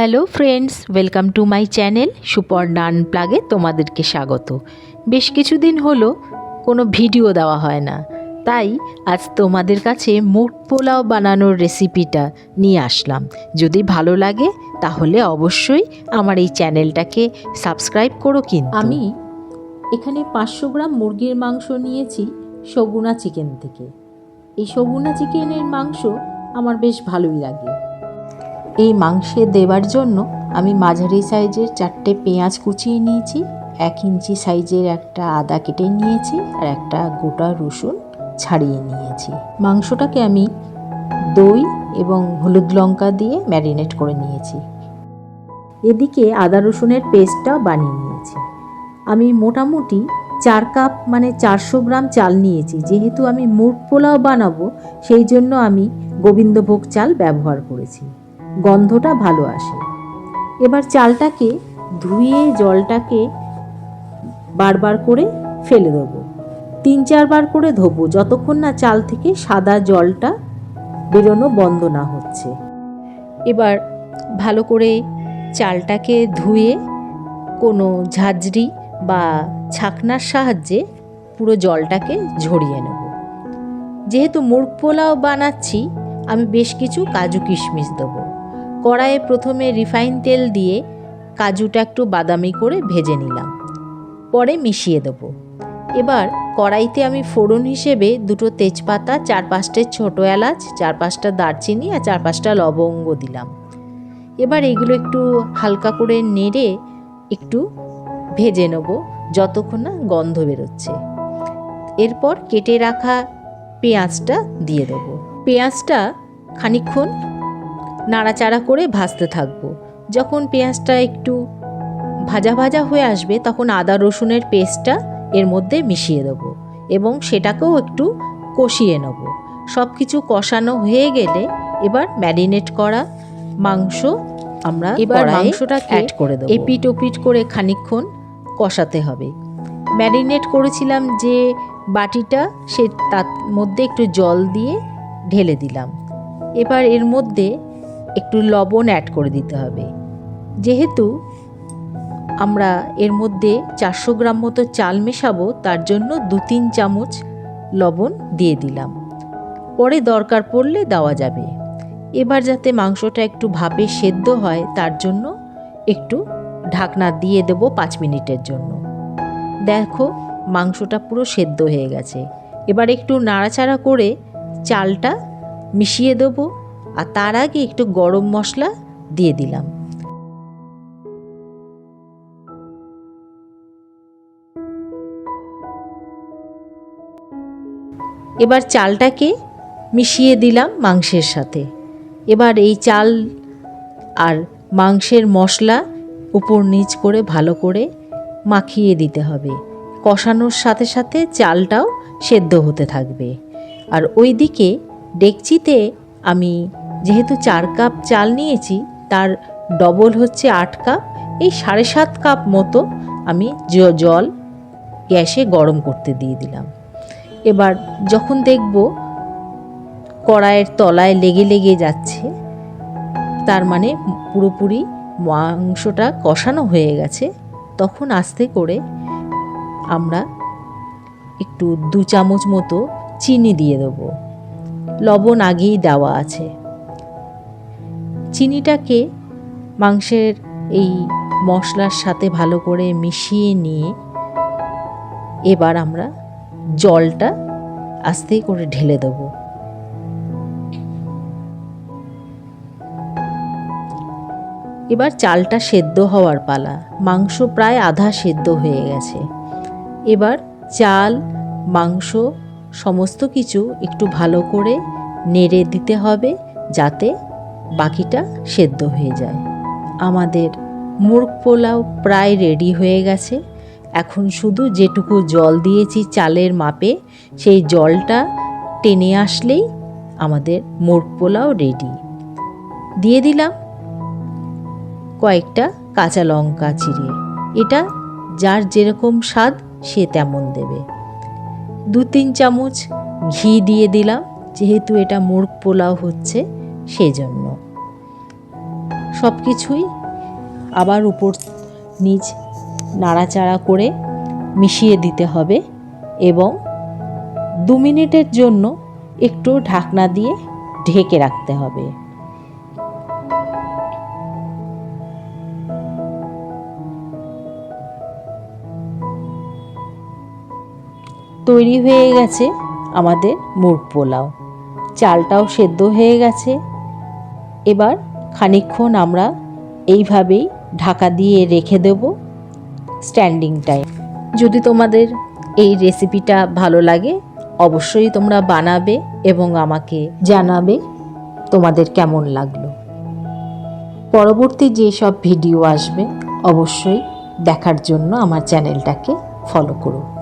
Hello friends, welcome to my channel Suparna প্লাগে তোমাদেরকে স্বাগত। বেশ কিছুদিন হলো কোনো ভিডিও দেওয়া হয় না, তাই আজ তোমাদের কাছে মুগ পোলাও বানানোর রেসিপিটা নিয়ে আসলাম। যদি ভালো লাগে, তাহলে অবশ্যই আমার এই চ্যানেলটাকে সাবস্ক্রাইব করো কিন্তু। আমি এখানে পাঁচশো গ্রাম মুরগির মাংস নিয়েছি সগুনা চিকেন থেকে। এই সগুনা চিকেনের মাংস আমার বেশ ভালোই লাগে। এই মাংসে দেওয়ার জন্য আমি মাঝারি সাইজের চারটে পেঁয়াজ কুচিয়ে নিয়েছি, এক ইঞ্চি সাইজের একটা আদা কেটে নিয়েছি আর একটা গোটা রসুন ছাড়িয়ে নিয়েছি। মাংসটাকে আমি দই এবং হলুদ লঙ্কা দিয়ে ম্যারিনেট করে নিয়েছি। এদিকে আদা রসুনের পেস্টটা বানিয়ে নিয়েছি। আমি মোটামুটি চার কাপ মানে চারশো গ্রাম চাল নিয়েছি, যেহেতু আমি মুগ পোলাও বানাবো, সেই জন্য আমি গোবিন্দভোগ চাল ব্যবহার করেছি। গন্ধটা ভালো আসে। এবার চালটাকে ধুয়ে জলটাকে বারবার করে ফেলে দেবো। তিন চারবার করে ধোবো যতক্ষণ না চাল থেকে সাদা জলটা বেরোনো বন্ধ না হচ্ছে। এবার ভালো করে চালটাকে ধুয়ে কোনো ঝাঁঝরি বা ছাকনার সাহায্যে পুরো জলটাকে ঝরিয়ে নেব। যেহেতু মুরগ পোলাও বানাচ্ছি, আমি বেশ কিছু কাজু কিশমিশ দেবো। কড়াইয়ে প্রথমে রিফাইন তেল দিয়ে কাজুটা একটু বাদামি করে ভেজে নিলাম। পরে মিশিয়ে দেবো। এবার কড়াইতে আমি ফোড়ন হিসেবে দুটো তেজপাতা চার পাঁচটা ছোটো এলাচ চার পাঁচটা দারচিনি আর চার পাঁচটা লবঙ্গ দিলাম। এবার এগুলো একটু হালকা করে নেড়ে একটু ভেজে নেব যতক্ষণ না গন্ধ বেরোচ্ছে। এরপর কেটে রাখা পেঁয়াজটা দিয়ে দেবো। পেঁয়াজটা খানিক্ষণ নাড়াচাড়া করে ভাজতে থাকব। যখন পেঁয়াজটা একটু ভাজা ভাজা হয়ে আসবে তখন আদা রসুনের পেস্টটা এর মধ্যে মিশিয়ে দেবো এবং সেটাকেও একটু কষিয়ে নেব। সব কিছু কষানো হয়ে গেলে এবার ম্যারিনেট করা মাংস আমরা এবার মাংসটা অ্যাড করে দেবো। এপিট ওপিট করে খানিক্ষণ কষাতে হবে। ম্যারিনেট করেছিলাম যে বাটিটা সে তার মধ্যে একটু জল দিয়ে ঢেলে দিলাম। এবার এর মধ্যে একটু লবণ অ্যাড করে দিতে হবে। যেহেতু আমরা এর মধ্যে চারশো গ্রাম মতো চাল মেশাবো, তার জন্য দু তিন চামচ লবণ দিয়ে দিলাম। পরে দরকার পড়লে দেওয়া যাবে। এবার যাতে মাংসটা একটু ভাপে সেদ্ধ হয়, তার জন্য একটু ঢাকনা দিয়ে দেবো পাঁচ মিনিটের জন্য। দেখো, মাংসটা পুরো সেদ্ধ হয়ে গেছে। এবার একটু নাড়াচাড়া করে চালটা মিশিয়ে দেবো। আর তার আগে একটু গরম মশলা দিয়ে দিলাম। এবার চালটাকে মিশিয়ে দিলাম মাংসের সাথে। এবার এই চাল আর মাংসের মশলা উপর নিচ করে ভালো করে মাখিয়ে দিতে হবে। কষানোর সাথে সাথে চালটাও সেদ্ধ হতে থাকবে। আর ওইদিকে ডেকচিতে আমি যেহেতু চার কাপ চাল নিয়েছি, তার ডবল হচ্ছে আট কাপ, এই সাড়ে সাত কাপ মতো আমি জল গ্যাসে গরম করতে দিয়ে দিলাম। এবার যখন দেখব কড়াইয়ের তলায় লেগে লেগে যাচ্ছে, তার মানে পুরোপুরি মাংসটা কষানো হয়ে গেছে, তখন আস্তে করে আমরা একটু দু চামচ মতো চিনি দিয়ে দেবো। লবণ আগেই দেওয়া আছে। চিনিটাকে মাংসের এই মশলার সাথে ভালো করে মিশিয়ে নিয়ে এবার আমরা জলটা আস্তে করে ঢেলে দেব। এবার চালটা সেদ্ধ হওয়ার পালা। মাংস প্রায় আধা সেদ্ধ হয়ে গেছে। এবার চাল, মাংস সমস্ত কিছু একটু ভালো করে নেড়ে দিতে হবে যাতে বাকিটা সেদ্ধ হয়ে যায়। আমাদের মুরগ পোলাও প্রায় রেডি হয়ে গেছে। এখন শুধু যেটুকু জল দিয়েছি চালের মাপে, সেই জলটা টেনে আসলেই আমাদের মুরগ পোলাও রেডি দিয়ে দিলাম কয়েকটা কাঁচা লঙ্কা চিড়ে। এটা যার যেরকম স্বাদ, সে তেমন দেবে। দু তিন চামচ ঘি দিয়ে দিলাম, যেহেতু এটা মুরগ পোলাও হচ্ছে, সেজন্য। সব কিছুই আবার উপর নিচ নাড়াচাড়া করে মিশিয়ে দিতে হবে এবং দু মিনিটের জন্য একটু ঢাকনা দিয়ে ঢেকে রাখতে হবে। তৈরি হয়ে গেছে আমাদের মুগ পোলাও। চালটাও সেদ্ধ হয়ে গেছে। এবার খানিকক্ষণ আমরা এইভাবেই ঢাকা দিয়ে রেখে দেব স্ট্যান্ডিং টাইম। যদি তোমাদের এই রেসিপিটা ভালো লাগে, অবশ্যই তোমরা বানাবে এবং আমাকে জানাবে তোমাদের কেমন লাগল। পরবর্তী যেসব ভিডিও আসবে, অবশ্যই দেখার জন্য আমার চ্যানেলটাকে ফলো করো।